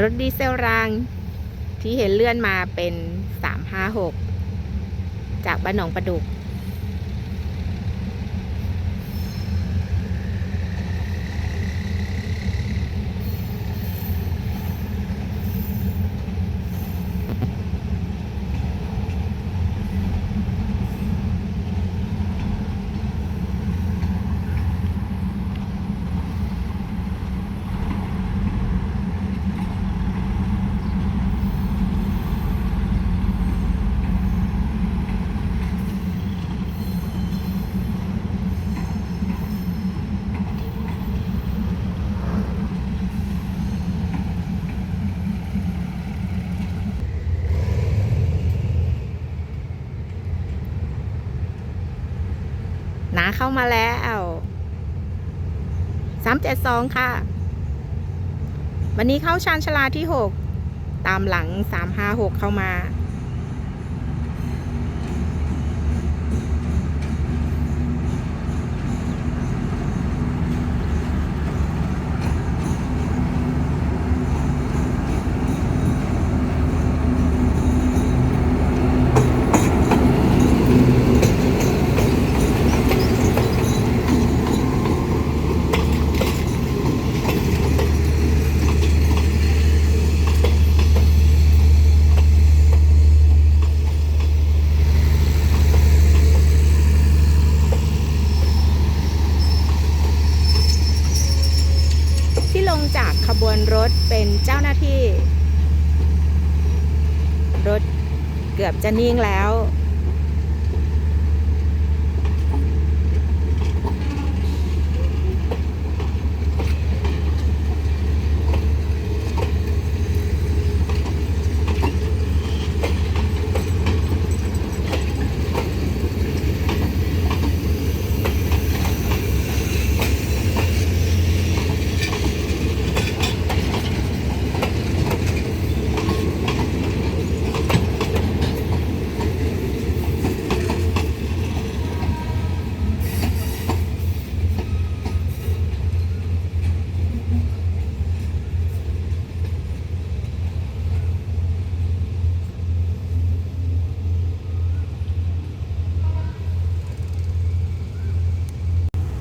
รถดีเซลรางที่เห็นเลื่อนมาเป็น 356 จากบ้านหนองประดุก เข้ามาแล้วสามเจ็ดสองค่ะ วันนี้เข้าชานชาลาที่หกตามหลังสามห้าหกเข้ามา ที่ลงจากขบวนรถเป็นเจ้าหน้าที่ รถเกือบจะ นิ่งแล้ว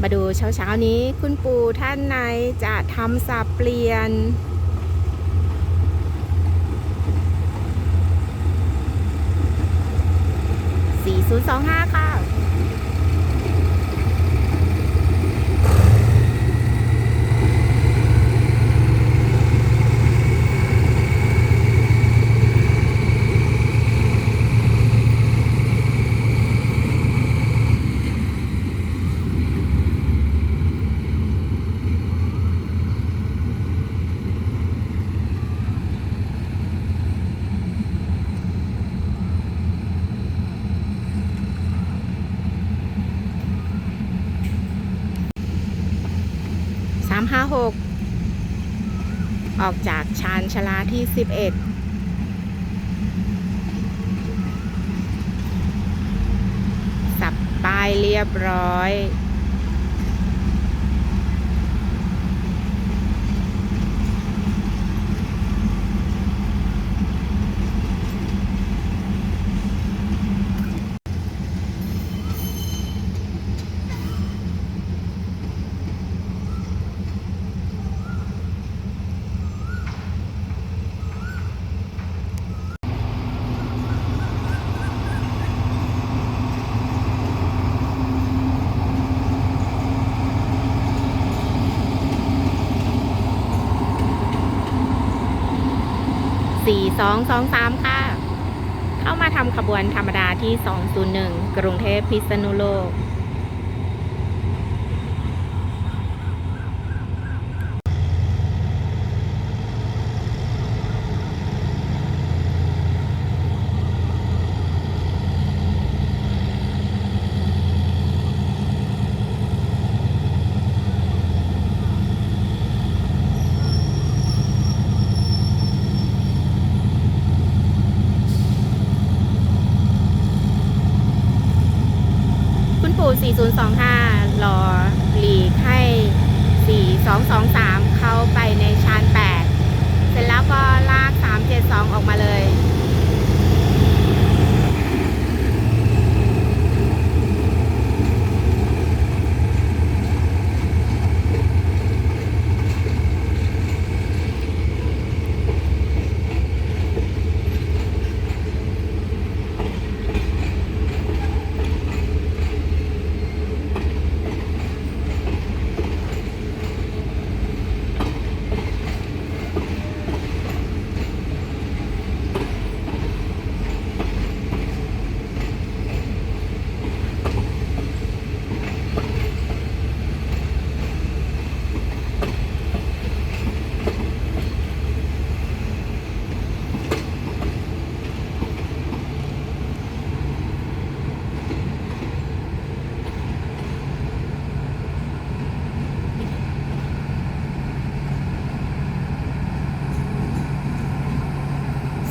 มาดูเช้าๆนี้คุณปู่ท่านไหนจะทำสับเปลี่ยน 4025 ค่ะ 356ออกจากชานชลาที่11สับป้ายเรียบร้อย 223 ค่ะ เข้ามาทำขบวนธรรมดาที่ 201 กรุงเทพพิษณุโลก 4025รอหลีกให้ 4223 เข้าไปในชาน 8 เสร็จแล้วก็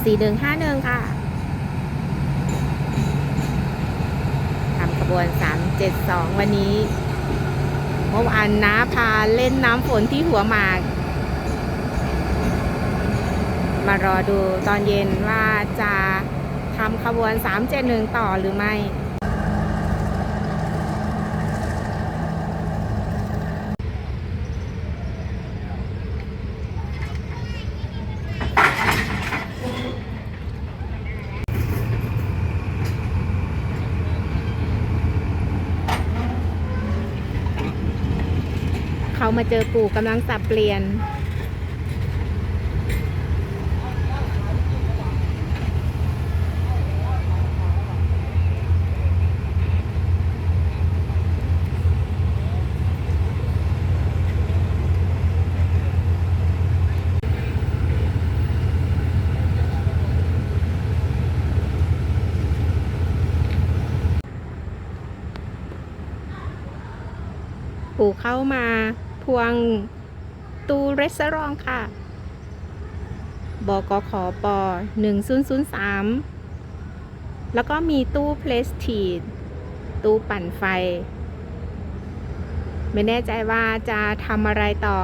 สี่หนึ่งห้าหนึ่งค่ะทำขบวนสามเจ็ดสองวันนี้เมื่อวานน้าพาเล่นน้ำฝนที่หัวหมาก มารอดูตอนเย็นว่าจะทำขบวนสามเจ็ดหนึ่งต่อหรือไม่ เขามาเจอปู่กำลังสับเปลี่ยน ปู่เข้ามา วงตูเรสรองค่ะ บกขอป1003 แล้วก็มีตู้เพลสทีดตู้ปั่นไฟ ไม่แน่ใจว่าจะทำอะไรต่อ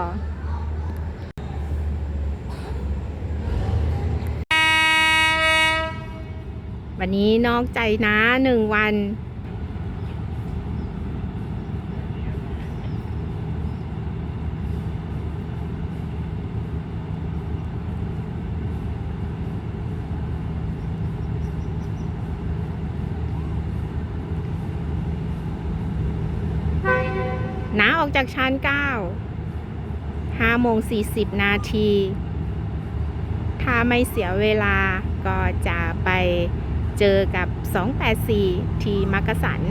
วันนี้นอกใจนะหนึ่งวัน จากชั้น9 5โมง40นาที ถ้าไม่เสียเวลาก็จะไปเจอกับ 284 ที่มักกะสัน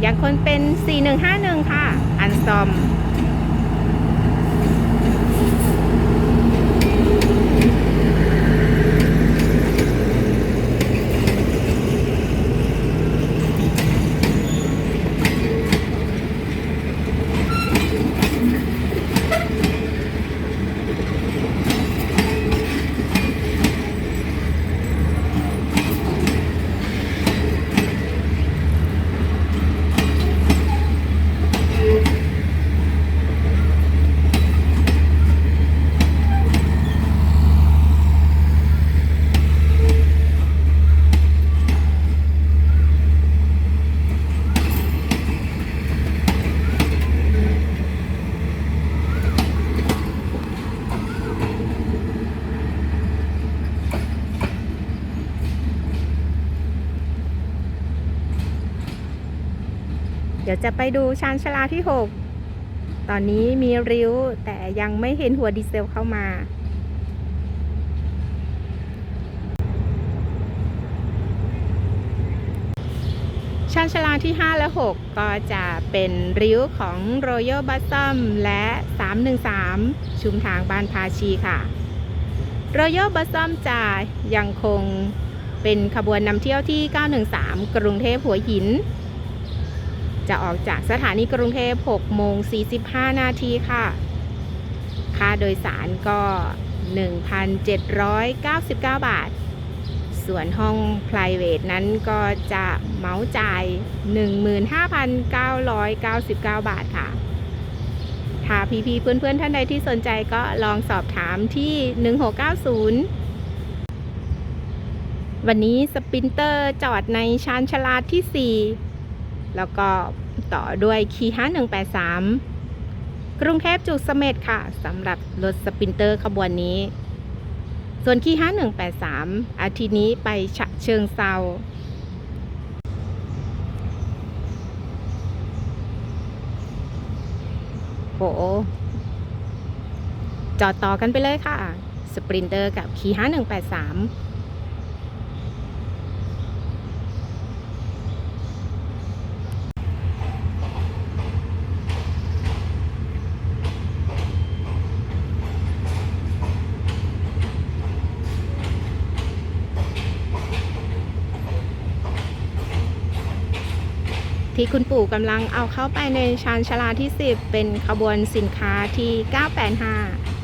อย่างคนเป็น 4151 ค่ะ อันซอม ดี๋ยวจะไปดูชานชาลาที่ 6 ตอนนี้มีริ้วแต่ยังไม่เห็นหัวดีเซลเข้ามาชานชาลาที่ 5 และ 6 ก็จะเป็นริ้วของ Royal b u s s o m และ 313 ชุมทางบ้านพาชีค่ะ Royal b u s s o m จะยังคงเป็นขบวนนำเที่ยวที่ 913 กรุงเทพหัวหิน จะออกจากสถานีกรุงเทพ6โมง45 นาทีค่ะ ค่าโดยสารก็ 1,799 บาท ส่วนห้อง private นั้นก็จะเมาจ่าย 15,999 บาทค่ะถ้าพี่ๆเพื่อนๆ ท่านใดที่สนใจก็ลองสอบถามที่ 1690วันนี้สปินเตอร์จอดในชานชาลาที่ 4 แล้วก็ต่อด้วยคีห้า183กรุงเทพจุกเสม็ดค่ะสำหรับรถสปินเตอร์ขบวนนี้ ส่วนคีห้า183อาทิตย์นี้ไปฉะเชิงเซาโหจอดต่อกันไปเลยค่ะ สปรินเตอร์กับคีห้า183 ที่คุณปู่กำลังเอาเข้าไปในชานชาลาที่ 10 เป็นขบวนสินค้าที่ 985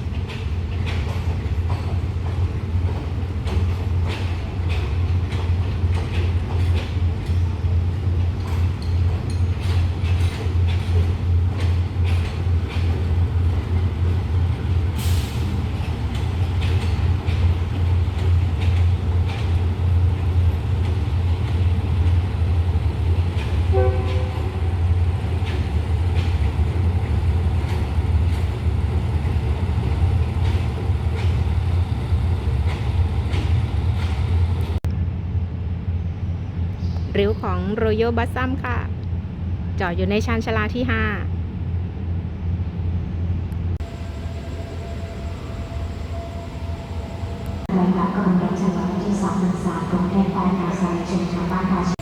ริ้ว ของ Royal b o s s o m ค่ะ จอดอยู่ในชานชาลาที่5รายรับกำลังรถจักรยานที่สามหนึ่งสามกรุงเทพไปนาซายชุมชนบ้านภาชี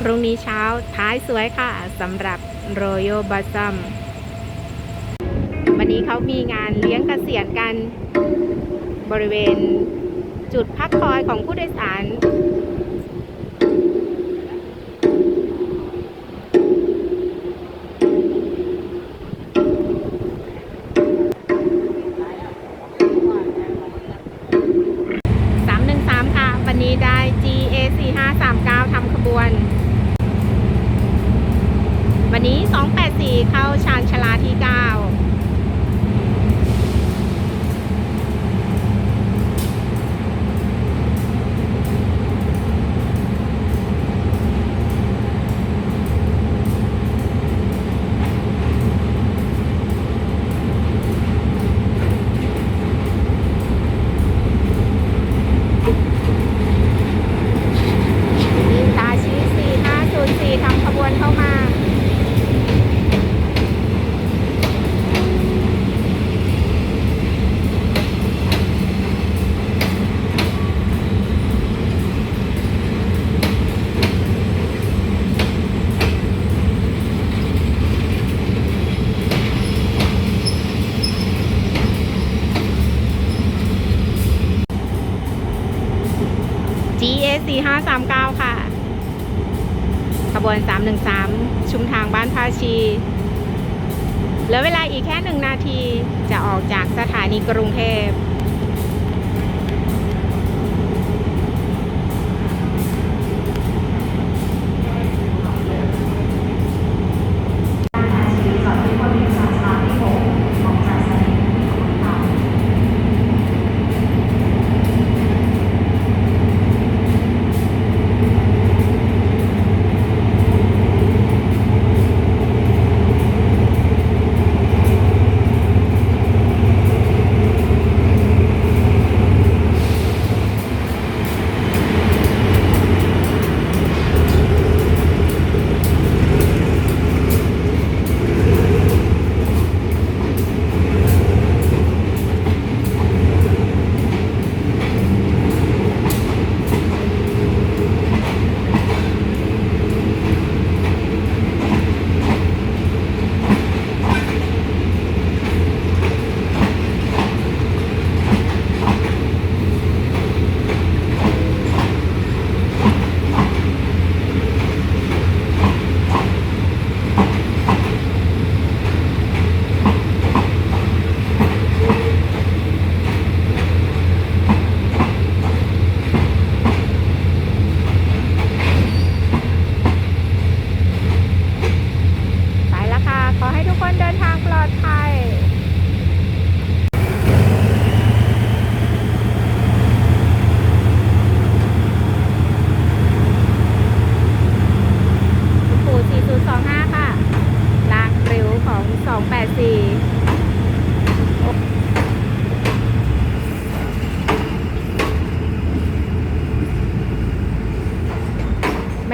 พรุ่งนี้เช้าท้ายสวยค่ะสำหรับ Royal b o s s o m วันนี้เขามีงานเลี้ยงเกษียณกัน บริเวณจุดพักคอยของผู้โดยสาร GA 4539ค่ะ ขบวน313ชุมทางบ้านภาชีเหลือเวลาอีกแค่หนึ่งนาทีจะออกจากสถานีกรุงเทพ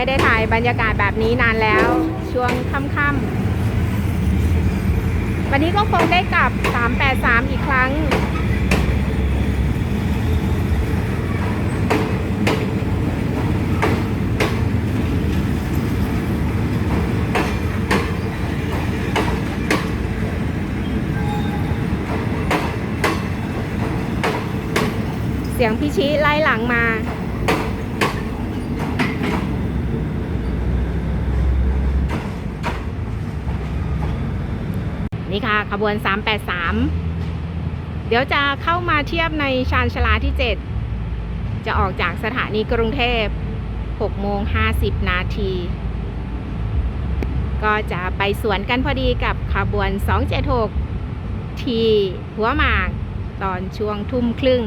ไม่ได้ถ่ายบรรยากาศแบบนี้นานแล้ว ช่วงค่ำๆวันนี้ก็คงได้กลับ 383 อีกครั้ง เสียงพิชิไล่หลังมา นี่ค่ะขบวน 383 เดี๋ยวจะเข้ามาเทียบในชานชาลาที่ 7 จะออกจากสถานีกรุงเทพ6โมง50 นาที ก็จะไปสวนกันพอดีกับขบวน 276 ที่หัวหมากตอนช่วงทุ่มครึ่ง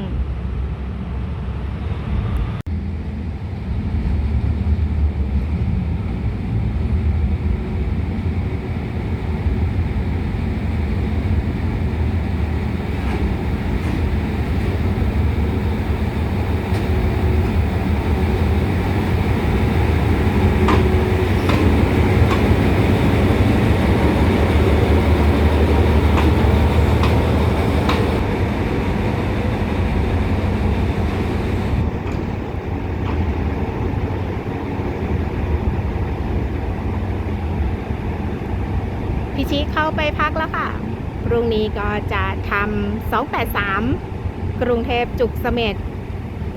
พิชิเข้าไปพักแล้วค่ะ พรุ่ง นี้ก็จะทำ283 กรุงเทพจุกเสม็ด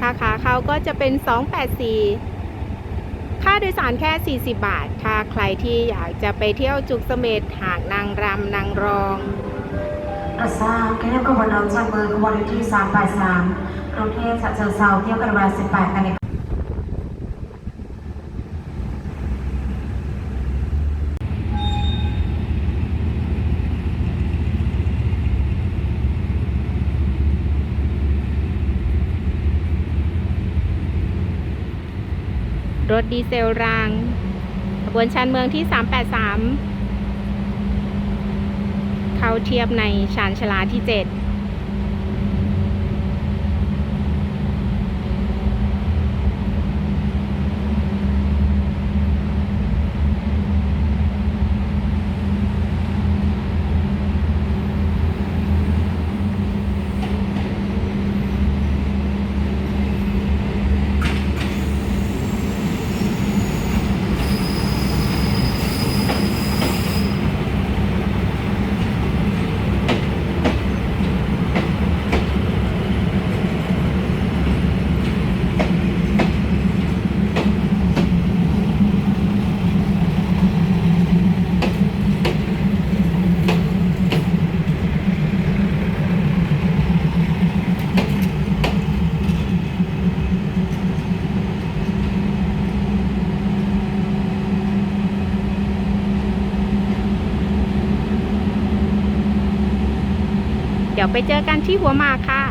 ถ้าขาเขาก็จะเป็น 284 ค่าโดยสารแค่ 40 บาท ถ้าใครที่อยากจะไปเที่ยวจุกเสม็ดหากนางรำนางรองประทราบแค่ขบวนรถจากเบอร์ขบวนที่ 383กรุงเทพฉะเชิงเทราเที่ยวกันเวลา18นาฬิ ถดีเซลรางขบวนชานเมืองที่ 383 เข้าเทียบในชานชลาที่ 7 ดี๋ยวไปเจอกันที่หัวหมากค่ะ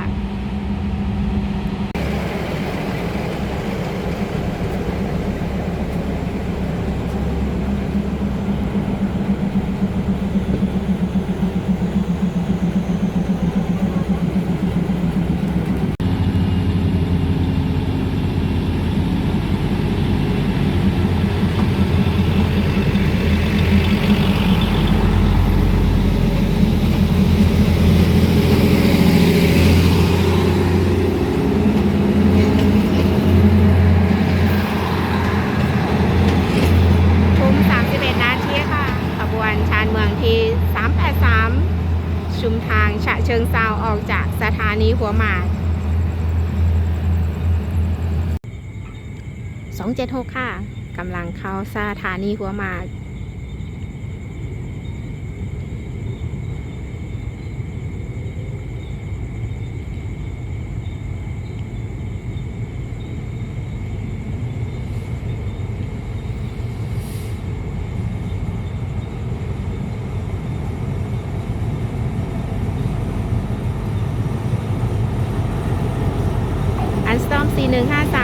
ทุ่ม31 นาทีค่ะ ขบวนชานเมืองที่ 383 ชุมทางฉะเชิงเซาออกจากสถานี หัวหมาก276 ค่ะกำลังเข้าสถานีหัวหมาก 1553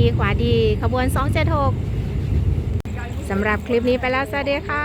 ดีขวาดี ขบวน 276สำหรับคลิปนี้ไปแล้ว สวัสดีค่ะ